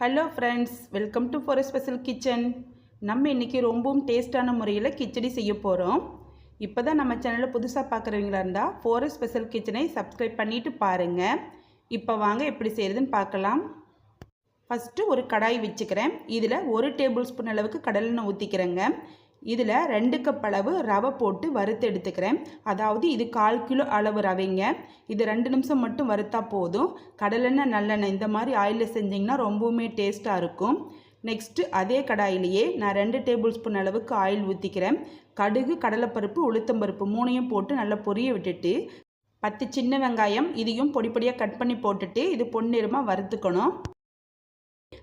Hello friends welcome to for special kitchen நம்ம இன்றைக்கி ரொம்பவும் டேஸ்ட்டான முறையில் கிச்சடி செய்ய போகிறோம் இப்போ தான் நம்ம சேனலில் புதுசாக பார்க்குறவங்களா இருந்தால் ஃபோர் ஸ்பெஷல் கிச்சனை சப்ஸ்கிரைப் பண்ணிவிட்டு பாருங்கள் இப்போ வாங்க எப்படி செய்கிறதுன்னு பார்க்கலாம். ஃபஸ்ட்டு ஒரு கடாய் வச்சுக்கிறேன். இதில் ஒரு டேபிள் ஸ்பூன் அளவுக்கு கடலெண்ணெய் ஊற்றிக்கிறேங்க இதில் ரெண்டு கப் அளவு ரவை போட்டு வறுத்து எடுத்துக்கிறேன். அதாவது இது கால் கிலோ அளவு ரவைங்க. இது ரெண்டு நிமிஷம் மட்டும் வறுத்தா போதும். கடலெண்ணெய் நல்லெண்ணெய் இந்த மாதிரி ஆயிலில் செஞ்சிங்கன்னா ரொம்பவுமே டேஸ்ட்டாக இருக்கும். நெக்ஸ்ட்டு அதே கடாயிலேயே நான் ரெண்டு டேபிள் ஸ்பூன் அளவுக்கு ஆயில் ஊற்றிக்கிறேன் கடுகு கடலைப்பருப்பு உளுத்தம்பருப்பு மூணையும் போட்டு நல்லா பொரிய விட்டுட்டு பத்து சின்ன வெங்காயம் இதையும் பொடி பொடியாக கட் பண்ணி போட்டுட்டு இது பொன்னிறமாக வறுத்துக்கணும்.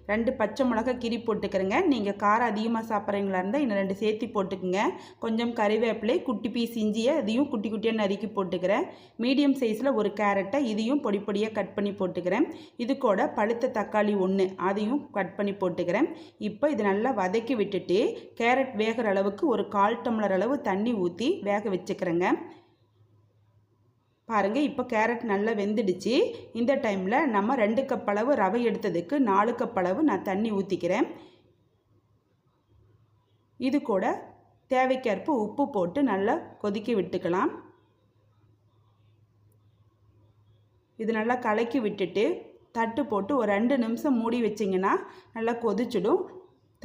ரெண்டு பச்சை மிளகா கீரி போட்டுக்கிறேங்க. நீங்கள் காரம் அதிகமாக சாப்பிட்றீங்களா இருந்தால் இன்னும் ரெண்டு சேர்த்தி போட்டுக்குங்க. கொஞ்சம் கறிவேப்பிலை குட்டி பீஸ் இஞ்சியை இதையும் குட்டி குட்டியாக நறுக்கி போட்டுக்கிறேன். மீடியம் சைஸில் ஒரு கேரட்டை இதையும் பொடி பொடியாக கட் பண்ணி போட்டுக்கிறேன். இது கூட பழுத்த தக்காளி ஒன்று அதையும் கட் பண்ணி போட்டுக்கிறேன். இப்போ இது நல்லா வதக்கி விட்டுட்டு கேரட் வேகிற அளவுக்கு ஒரு கால் டம்ளர் அளவு தண்ணி ஊற்றி வேக வச்சுக்கிறேங்க. பாருங்கள் இப்போ கேரட் நல்லா வெந்துடுச்சு. இந்த டைமில் நம்ம ரெண்டு கப் அளவு ரவை எடுத்ததுக்கு நாலு கப் அளவு நான் தண்ணி ஊற்றிக்கிறேன் இது கூட தேவைக்கேற்ப உப்பு போட்டு நல்லா கொதிக்க விட்டுக்கலாம். இது நல்லா கலக்கி விட்டுட்டு தட்டு போட்டு ஒரு ரெண்டு நிமிஷம் மூடி வச்சிங்கன்னா நல்லா கொதிச்சிடும்.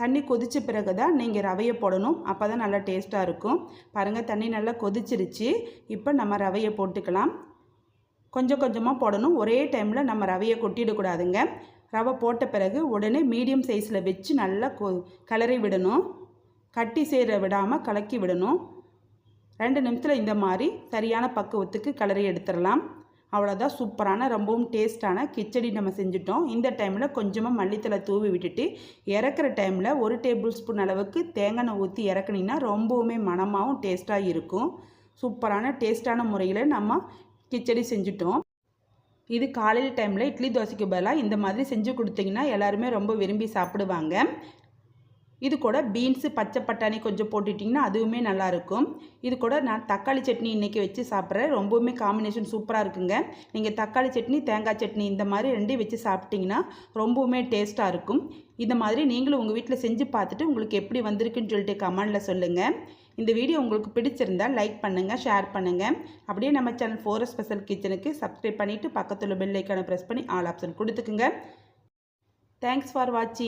தண்ணி கொதித்த பிறகு தான் நீங்கள் ரவையை போடணும். அப்போ தான் நல்லா டேஸ்ட்டாக இருக்கும். பாருங்கள் தண்ணி நல்லா கொதிச்சிருச்சு. இப்போ நம்ம ரவையை போட்டுக்கலாம். கொஞ்சம் கொஞ்சமாக போடணும். ஒரே டைமில் நம்ம ரவையை கொட்டிடக்கூடாதுங்க ரவை போட்ட பிறகு உடனே மீடியம் சைஸில் வச்சு நல்லா கொ கிளறி விடணும். கட்டி சேர விடாமல் கலக்கி விடணும். ரெண்டு நிமிஷத்தில் இந்த மாதிரி சரியான பக்குவத்துக்கு கிளறி எடுத்துடலாம். அவ்வளோதான் சூப்பரான ரொம்பவும் டேஸ்ட்டான கிச்சடி நம்ம செஞ்சுட்டோம். இந்த டைமில் கொஞ்சமாக மல்லித்தலை தூவி விட்டுட்டு இறக்குற டைமில் ஒரு டேபிள் ஸ்பூன் அளவுக்கு தேங்காய் ஊற்றி இறக்குனீங்கன்னா ரொம்பவுமே மனமாகவும் டேஸ்ட்டாக இருக்கும். சூப்பரான டேஸ்ட்டான முறையில் நம்ம கிச்சடி செஞ்சுட்டோம். இது காலையில் டைமில் இட்லி தோசைக்கு பதிலாக இந்த மாதிரி செஞ்சு கொடுத்தீங்கன்னா எல்லாருமே ரொம்ப விரும்பி சாப்பிடுவாங்க. இது கூட பீன்ஸு பச்சை பட்டாணி கொஞ்சம் போட்டுட்டிங்கன்னா அதுவுமே நல்லாயிருக்கும். இது கூட நான் தக்காளி சட்னி இன்றைக்கி வச்சு சாப்பிட்றேன். ரொம்பவுமே காம்பினேஷன் சூப்பராக இருக்குங்க. நீங்கள் தக்காளி சட்னி தேங்காய் சட்னி இந்த மாதிரி ரெண்டையும் வச்சு சாப்பிட்டிங்கன்னா ரொம்பவுமே டேஸ்ட்டாக இருக்கும். இந்த மாதிரி நீங்களும் உங்கள் வீட்டில் செஞ்சு பார்த்துட்டு உங்களுக்கு எப்படி வந்திருக்குன்னு சொல்லிட்டு கமெண்டில் சொல்லுங்கள் இந்த வீடியோ உங்களுக்கு பிடிச்சிருந்தால் லைக் பண்ணுங்கள் ஷேர் பண்ணுங்கள் அப்படியே நம்ம சேனல் ஃபோர் ஸ்பெஷல் கிச்சனுக்கு சப்ஸ்கிரைப் பண்ணிவிட்டு பக்கத்தில் பெல் ஐக்கானை ப்ரெஸ் பண்ணி ஆல் ஆப்ஷன் கொடுத்துக்குங்க. தேங்க்ஸ் ஃபார் வாட்சிங்